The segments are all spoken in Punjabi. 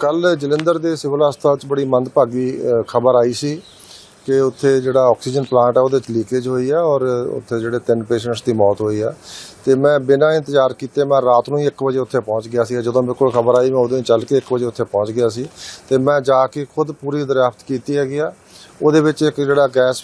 ਕੱਲ ਜਲੰਧਰ ਦੇ ਸਿਵਲ ਹਸਪਤਾਲ 'ਚ ਬੜੀ ਮੰਦਭਾਗੀ ਖਬਰ ਆਈ ਸੀ। ਕਿ ਉੱਥੇ ਜਿਹੜਾ ਆਕਸੀਜਨ ਪਲਾਂਟ ਆ, ਉਹਦੇ 'ਚ ਲੀਕੇਜ ਹੋਈ ਆ ਔਰ ਉੱਥੇ ਜਿਹੜੇ ਤਿੰਨ ਪੇਸ਼ੈਂਟਸ ਦੀ ਮੌਤ ਹੋਈ ਆ। ਤੇ ਮੈਂ ਬਿਨਾਂ ਇੰਤਜ਼ਾਰ ਕੀਤੇ ਮੈਂ ਰਾਤ ਨੂੰ ਹੀ 1 ਵਜੇ ਉੱਥੇ ਪਹੁੰਚ ਗਿਆ ਸੀ। ਜਦੋਂ ਮੇਰੇ ਕੋਲ ਖਬਰ ਆਈ, ਮੈਂ ਉਦੋਂ ਹੀ ਚੱਲ ਕੇ 1 ਵਜੇ ਉੱਥੇ ਪਹੁੰਚ ਗਿਆ ਸੀ। ਤੇ ਮੈਂ ਜਾ ਕੇ ਖੁਦ ਪੂਰੀ ਦਰਿਆਫਤ ਕੀਤੀ ਹੈਗੀ ਆ। ਉਹਦੇ ਵਿੱਚ ਇੱਕ ਜਿਹੜਾ ਗੈਸ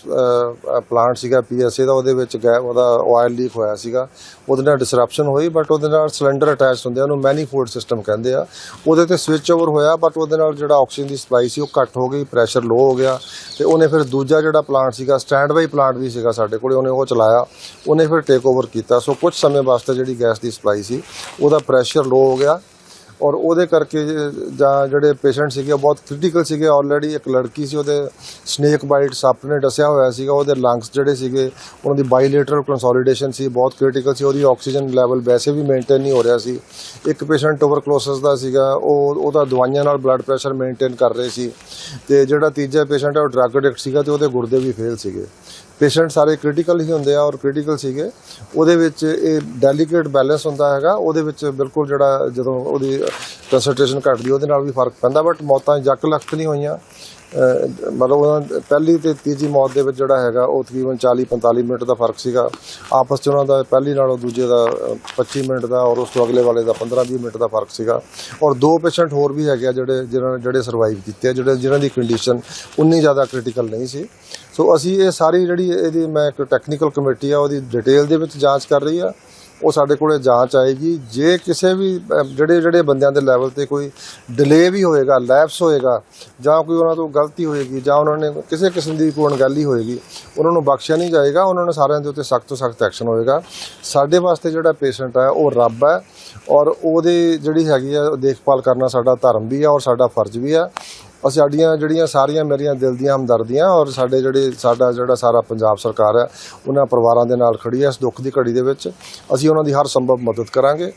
ਪਲਾਂਟ ਸੀਗਾ ਪੀਐਸਏ ਦਾ, ਉਹਦੇ ਵਿੱਚ ਗੈ, ਉਹਦਾ ਆਇਲ ਲੀਕ ਹੋਇਆ ਸੀਗਾ। ਉਹਦੇ ਨਾਲ ਡਿਸਰਪਸ਼ਨ ਹੋਈ ਬਟ ਉਹਦੇ ਨਾਲ ਸਿਲੰਡਰ ਅਟੈਚ ਹੁੰਦੇ ਆ, ਉਹਨੂੰ ਮੈਨੀਫੋਲਡ ਸਿਸਟਮ ਕਹਿੰਦੇ ਆ। ਉਹਦੇ ਤੇ ਸਵਿਚ ਓਵਰ ਹੋਇਆ ਬਟ ਉਹਦੇ ਨਾਲ ਜਿਹੜਾ ਆਕਸੀਜਨ ਦੀ ਸਪਲਾਈ ਸੀ, ਉਹ ਘੱਟ ਹੋ ਗਈ ਪ੍ਰੈਸ਼ਰ ਲੋ ਹੋ ਗਿਆ। ਤੇ ਉਹਨੇ ਫਿਰ ਦੂਜਾ ਜਿਹੜਾ ਪਲਾਂਟ ਸੀਗਾ ਸਟੈਂਡ ਬਾਈ ਪਲਾਂਟ ਵੀ ਸੀਗਾ ਸਾਡੇ ਕੋਲੇ, ਉਹਨੇ ਉਹ ਚਲਾਇਆ। ਉਹਨੇ ਫਿਰ ਟੇਕ ਓਵਰ ਕੀਤਾ। ਸੋ ਕੁਝ ਸਮੇਂ ਵਾਸਤੇ ਜਿਹੜੀ ਗੈਸ ਦੀ ਸਪਲਾਈ ਸੀ, ਉਹਦਾ ਪ੍ਰੈਸ਼ਰ ਲੋ ਹੋ ਗਿਆ। ਔਰ ਉਹਦੇ ਕਰਕੇ ਜਾਂ ਜਿਹੜੇ ਪੇਸ਼ੈਂਟ ਸੀਗੇ ਬਹੁਤ ਕ੍ਰਿਟੀਕਲ ਸੀਗੇ। ਆਲਰੇਡੀ ਇੱਕ ਲੜਕੀ ਸੀ, ਉਹਦੇ ਸਨੇਕ ਬਾਈਟ ਸੱਪ ਨੇ ਡਸਿਆ ਹੋਇਆ ਸੀਗਾ। ਉਹਦੇ ਲੰਗਸ ਜਿਹੜੇ ਸੀਗੇ, ਉਹਨਾਂ ਦੀ ਬਾਇਲੇਟਰਲ ਕੰਸੋਲੀਡੇਸ਼ਨ ਸੀ, ਬਹੁਤ ਕ੍ਰਿਟੀਕਲ ਸੀ। ਉਹਦੀ ਆਕਸੀਜਨ ਲੈਵਲ ਵੈਸੇ ਵੀ ਮੇਨਟੇਨ ਨਹੀਂ ਹੋ ਰਿਹਾ ਸੀ। ਇੱਕ ਪੇਸ਼ੈਂਟ ਟੂਬਰਕਲੋਸਿਸ ਦਾ ਸੀਗਾ, ਉਹ ਉਹਦਾ ਦਵਾਈਆਂ ਨਾਲ ਬਲੱਡ ਪ੍ਰੈਸ਼ਰ ਮੇਨਟੇਨ ਕਰ ਰਹੇ ਸੀ। ਤੇ ਜਿਹੜਾ ਤੀਜਾ ਪੇਸ਼ੈਂਟ ਹੈ ਉਹ ਡਰੱਗ ਐਡਿਕਟ ਸੀਗਾ ਤੇ ਉਹਦੇ ਗੁਰਦੇ ਵੀ ਫੇਲ ਸੀਗੇ। ਪੇਸ਼ੈਂਟ ਸਾਰੇ ਕ੍ਰਿਟੀਕਲ ਹੀ ਹੁੰਦੇ ਆ ਔਰ ਕ੍ਰਿਟੀਕਲ ਸੀਗੇ। ਉਹਦੇ ਵਿੱਚ ਇਹ ਡੈਲੀਕੇਟ ਬੈਲੈਂਸ ਹੁੰਦਾ ਹੈਗਾ। ਉਹਦੇ ਵਿੱਚ ਬਿਲਕੁਲ ਜਿਹੜਾ ਜਦੋਂ ਉਹਦੀ ਕੰਸੈਂਟ੍ਰੇਸ਼ਨ ਘਟਦੀ, ਉਹਦੇ ਨਾਲ ਵੀ ਫ਼ਰਕ ਪੈਂਦਾ ਬਟ ਮੌਤਾਂ ਜੱਕ ਲੱਖ ਨਹੀਂ ਹੋਈਆਂ। ਮਤਲਬ ਉਹਨਾਂ ਪਹਿਲੀ ਤੇ ਤੀਜੀ ਮੌਤ ਦੇ ਵਿੱਚ ਜਿਹੜਾ ਹੈਗਾ ਉਹ ਤਕਰੀਬਨ 40 45 ਮਿੰਟ ਦਾ ਫ਼ਰਕ ਸੀਗਾ। ਆਪਸ ਚ ਉਹਨਾਂ ਦਾ ਪਹਿਲੀ ਨਾਲੋਂ ਦੂਜੇ ਦਾ ਅਹ, 25 ਮਿੰਟ ਦਾ ਔਰ ਉਸ ਤੋਂ ਅਗਲੇ ਵਾਲੇ ਦਾ 15 20 ਮਿੰਟ ਦਾ ਫ਼ਰਕ ਸੀਗਾ। ਔਰ ਦੋ ਪੇਸ਼ੈਂਟ ਹੋਰ ਵੀ ਹੈਗੇ ਆ ਜਿਹੜੇ ਜਿਹਨਾਂ ਜਿਹੜੇ ਸਰਵਾਈਵ ਕੀਤੇ ਆ ਜਿਹੜੇ ਜਿਹਨਾਂ ਦੀ ਕੰਡੀਸ਼ਨ ਉਨੀ ਜ਼ਿਆਦਾ ਕ੍ਰਿਟੀਕਲ ਨਹੀਂ ਸੀ। ਸੋ ਅਸੀਂ ਇਹ ਸਾਰੀ ਜਿਹੜੀ ਇਹਦੀ ਮੈਂ ਇੱਕ ਟੈਕਨੀਕਲ ਕਮੇਟੀ ਆ ਉਹਦੀ ਡਿਟੇਲ ਦੇ ਵਿੱਚ ਜਾਂਚ ਕਰ ਰਹੀ ਆ। ਉਹ ਸਾਡੇ ਕੋਲੇ ਜਾਂਚ ਆਏਗੀ। ਜੇ ਕਿਸੇ ਵੀ ਜਿਹੜੇ ਜਿਹੜੇ ਬੰਦਿਆਂ ਦੇ ਲੈਵਲ ਤੇ ਕੋਈ ਡਿਲੇ ਵੀ ਹੋਏਗਾ ਲੈਪਸ ਹੋਏਗਾ, ਜਾਂ ਕੋਈ ਉਹਨਾਂ ਤੋਂ ਗਲਤੀ ਹੋਏਗੀ, ਜਾਂ ਉਹਨਾਂ ਨੇ ਕਿਸੇ ਕਿਸਮ ਦੀ ਕੋਈ ਅਣਗਹਿਲੀ ਹੋਏਗੀ, ਉਹਨਾਂ ਨੂੰ ਬਖਸ਼ਿਆ ਨਹੀਂ ਜਾਏਗਾ, ਉਹਨਾਂ ਨੂੰ ਸਾਰਿਆਂ ਦੇ ਉੱਤੇ ਸਖਤ ਤੋਂ ਸਖਤ ਐਕਸ਼ਨ ਹੋਏਗਾ। ਸਾਡੇ ਵਾਸਤੇ ਜਿਹੜਾ ਪੇਸ਼ੈਂਟ ਹੈ, ਉਹ ਰੱਬ ਹੈ ਔਰ ਉਹਦੀ ਜਿਹੜੀ ਹੈਗੀ ਆ ਦੇਖਭਾਲ ਕਰਨਾ ਸਾਡਾ ਧਰਮ ਵੀ ਆ ਔਰ ਸਾਡਾ ਫਰਜ਼ ਵੀ ਆ ਅਸੀਂ ਸਾਡੀਆਂ ਜਿਹੜੀਆਂ ਸਾਰੀਆਂ ਮੇਰੀਆਂ ਦਿਲ ਦੀਆਂ ਹਮਦਰਦੀਆਂ ਔਰ ਸਾਡੇ ਜਿਹੜੇ ਸਾਡਾ ਜਿਹੜਾ ਸਾਰਾ ਪੰਜਾਬ ਸਰਕਾਰ ਹੈ, ਉਹਨਾਂ ਪਰਿਵਾਰਾਂ ਦੇ ਨਾਲ ਖੜੀ ਹੈ ਇਸ ਦੁੱਖ ਦੀ ਘੜੀ ਦੇ ਵਿੱਚ। ਅਸੀਂ ਉਹਨਾਂ ਦੀ ਹਰ ਸੰਭਵ ਮਦਦ ਕਰਾਂਗੇ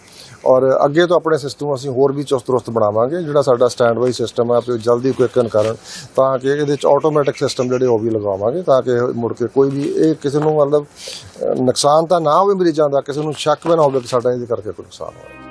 ਔਰ ਅੱਗੇ ਤੋਂ ਆਪਣੇ ਸਿਸਟਮ ਅਸੀਂ ਹੋਰ ਵੀ ਚੁਸਤ ਦਰੁਸਤ ਬਣਾਵਾਂਗੇ, ਜਿਹੜਾ ਸਾਡਾ ਸਟੈਂਡ ਬਾਈ ਸਿਸਟਮ ਹੈ ਵੀ ਜਲਦੀ ਕੁਇਕਨ ਕਰਨ ਤਾਂ ਕਿ ਇਹਦੇ ਚ ਆਟੋਮੈਟਿਕ ਸਿਸਟਮ ਜਿਹੜੇ ਉਹ ਵੀ ਲਗਾਵਾਂਗੇ ਤਾਂ ਕਿ ਮੁੜ ਕੇ ਕੋਈ ਵੀ ਇਹ ਕਿਸੇ ਨੂੰ ਮਤਲਬ ਨੁਕਸਾਨ ਤਾਂ ਨਾ ਹੋਵੇ ਮਰੀਜ਼ਾਂ ਦਾ, ਕਿਸੇ ਨੂੰ ਸ਼ੱਕ ਵੀ ਨਾ ਹੋਵੇ ਕਿ ਸਾਡਾ ਇਹਦੇ ਕਰਕੇ ਕੋਈ ਨੁਕਸਾਨ ਹੋਇਆ